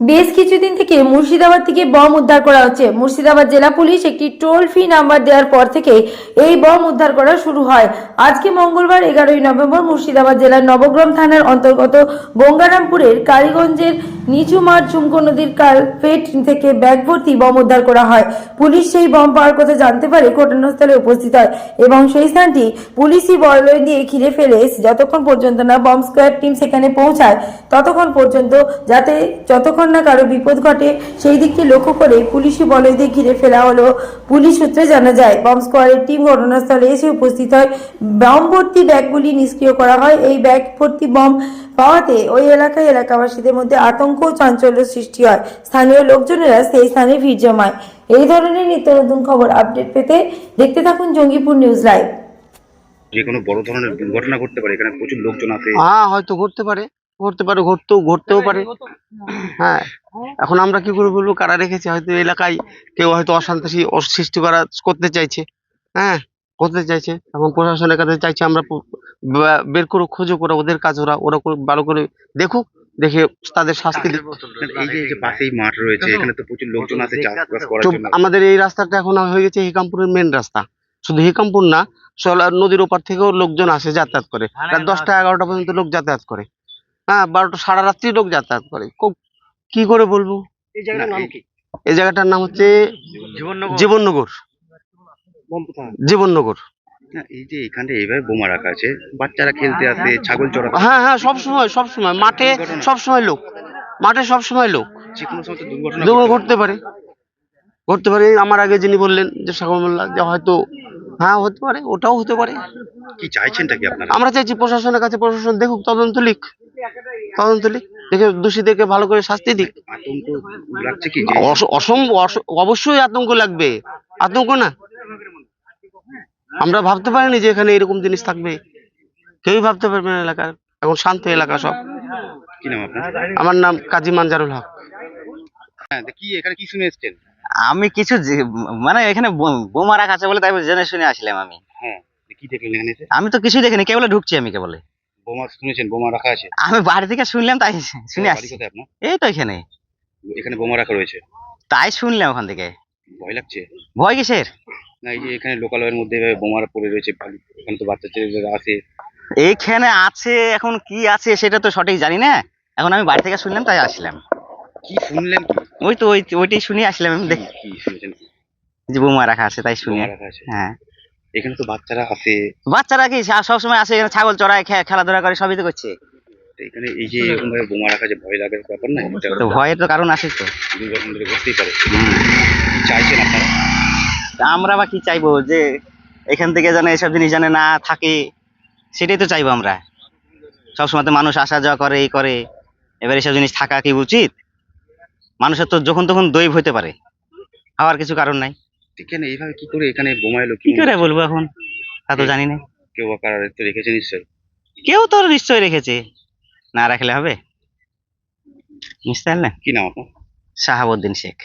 বেশ কিছুদিন থেকে মুর্শিদাবাদ থেকে বম উদ্ধার করা হচ্ছে। মুর্শিদাবাদ জেলা পুলিশ একটি টোল ফ্রি নাম্বার দেওয়ার পর থেকে এই বম উদ্ধার করা শুরু হয়। আজকে মঙ্গলবার এগারোই নভেম্বর মুর্শিদাবাদ জেলার নবগ্রাম থানার অন্তর্গত গঙ্গারামপুরের কালীগঞ্জের নিচু মাঠ চুমকো নদীর কালপেট থেকে ব্যাগ ভর্তি বম উদ্ধার করা হয়। পুলিশ সেই বম পাওয়ার কথা জানতে পারে ঘটনাস্থলে উপস্থিত হয় এবং সেই স্থানটি পুলিশি বলয় দিয়ে ঘিরে ফেলে যতক্ষণ পর্যন্ত না বম স্কোয়াড টিম সেখানে পৌঁছায়, ততক্ষণ পর্যন্ত যাতে যতক্ষণ না কারও বিপদ ঘটে, সেই দিকটি লক্ষ্য করে পুলিশি বলয় দিয়ে ঘিরে ফেলা হলো। পুলিশ সূত্রে জানা যায়, বম স্কোয়াডের টিম ঘটনাস্থলে এসে উপস্থিত হয়। বম ভর্তি ব্যাগগুলি নিষ্ক্রিয় করা হয়। এই ব্যাগ ভর্তি বম পাওয়াতে ওই এলাকায় এলাকাবাসীদের মধ্যে আতঙ্ক ও চাঞ্চল্য সৃষ্টি হয়। স্থানীয় লোকজনেরা সেই স্থানে ভিড় জমায়। এই ধরনের নিত্য নতুন খবর আপডেট পেতে দেখতে থাকুন জঙ্গিপুর নিউজ লাইভ। যে কোনো বড় ধরনের দুর্ঘটনা ঘটতে পারে এখানে প্রচুর লোকজন আছে হ্যাঁ হয়তো ঘটতে পারে। ঘটতে পারে ঘটতেও ঘটতেও পারে। হ্যাঁ এখন আমরা কি করে বলব? কারা রেখেছে? হয়তো এলাকায় কেউ হয়তো অশান্তি সৃষ্টি করা করতে চাইছে। হ্যাঁ করতে চাইছে? এবং প্রশাসনের কাছে চাইছে আমরা বের করো খোঁজো করো ওদের কাজ ওরা ওরা ভালো করে দেখুক দেখে তাদের শাস্তি দেব এই যে পাশেই মাঠ রয়েছে এখানে তো প্রচুর লোকজন আছে চাষবাস করার জন্য। আমাদের এই রাস্তাটা এখন হয়ে গেছে হিকামপুরের মেন রাস্তা। শুধু হিকামপুর না সোলার নদীর ওপার থেকেও লোকজন আসে যাতায়াত করে। রাত দশটা এগারোটা পর্যন্ত লোক যাতায়াত করে। হ্যাঁ বারোটা সারা রাত্রি লোক যাতায়াত করে। কো- কি করে বলব? এই জায়গাটার নাম কি? এই জায়গাটার নাম হচ্ছে জীবননগর। জীবননগর। এই যে এখানে এইভাবে বোমা রাখা আছে বাচ্চারা খেলতে আসে ছাগল চড়াতে হ্যাঁ হ্যাঁ সব সময় সব সময় মাঠে সব সময় লোক। মাঠে সব সময় লোক। দুর্ঘটনা ঘটতে পারে। ঘটতে পারে আমার আগে যিনি বললেন যে সাগর মোল্লা যে হয়তো হ্যাঁ হতে পারে ওটাও হতে পারে। কি চাইছেনটা কি আপনারা? আমরা চাইছি প্রশাসনের কাছে প্রশাসন দেখুক তদন্ত লিখ। তদন্ত লিখ দেখে দোষীদেরকে ভালো করে শাস্তি দিক। আতঙ্ক লাগছে কি? যে অস- অসম- অস- অবশ্যই আতঙ্ক লাগবে। আতঙ্ক না। আমরা ভাবতে পারিনি যে এখানে এরকম জিনিস থাকবে। কেউই ভাবতে পারবে না এলাকার। এখন শান্ত এলাকা সব। কি নাম আপনার? আমার নাম কাজী মানজারুল হক। হ্যাঁ কি এখানে কি শুনে এসেছেন? আমি কিছু মানে এখানে বোমা রাখা আছে বলে তাই জেনে শুনে আসলাম আমি। হ্যাঁ তো কি দেখলেন এখানে আমি তো কিছুই দেখিনি কেবল ঢুকছি আমি কেবলে। বোমা শুনেছেন বোমা রাখা আছে? আমি বাড়ি থেকে শুনলাম তাই শুনে আসছি। এই তো এখানে। এখানে বোমা রাখা রয়েছে। তাই শুনলাম ওখান থেকে। ভয় লাগছে? ভয় কিসের? না এই যে এখানে লোকালয়ের মধ্যে এভাবে বোমা পড়ে রয়েছে বালি- এখানে তো বাচ্চা ছেলেরা আসে এইখানে আছে এখন কি আছে সেটা তো সঠিক জানি না। এখন আমি বাড়ি থেকে শুনলাম তাই আসলাম। কি শুনলেন ওই তো ওই ওইটাই শুনে আসলাম। আমি দেখ কি শুনেছেন যে বোমা রাখা আছে তাই শুনে। আছে। হ্যাঁ। এখানে তো বাচ্চারা আসে বাচ্চারা কি সবসময় আসে এখানে ছাগল চড়ায় খেলাধুলা করে সবই তো করছে। এখানে এই যে এরকম ভাবে বোমা রাখা যে ভয় লাগার ব্যাপার না? তো ভয়ের তো কারণ আছে তো। দুর্ঘটনা ঘটতেই পারে। চাইছেন আপনারা? তা আমরা বা কি চাইব যে এখান থেকে যেন এসব জিনিস যেন না থাকে? সেটাই তো চাইব আমরা। সবসময় তো মানুষ আসা যাওয়া করে এই করে। এবার এসব জিনিস থাকা কি উচিত? মানুষের তো যখন তখন দৈব হতে পারে। হওয়ার কিছু কারণ নাই। এখানে এইভাবে কি করে এখানে বোমা এলো কি করে বলব এখন? তা তো জানি না। কেউ তো রেখেছে নিশ্চয়ই? কেউ তো নিশ্চয়ই রেখেছে। না রাখলে হবে? বুঝতে পারলেন কি নাম আপনার? শাহাবুদ্দিন শেখ।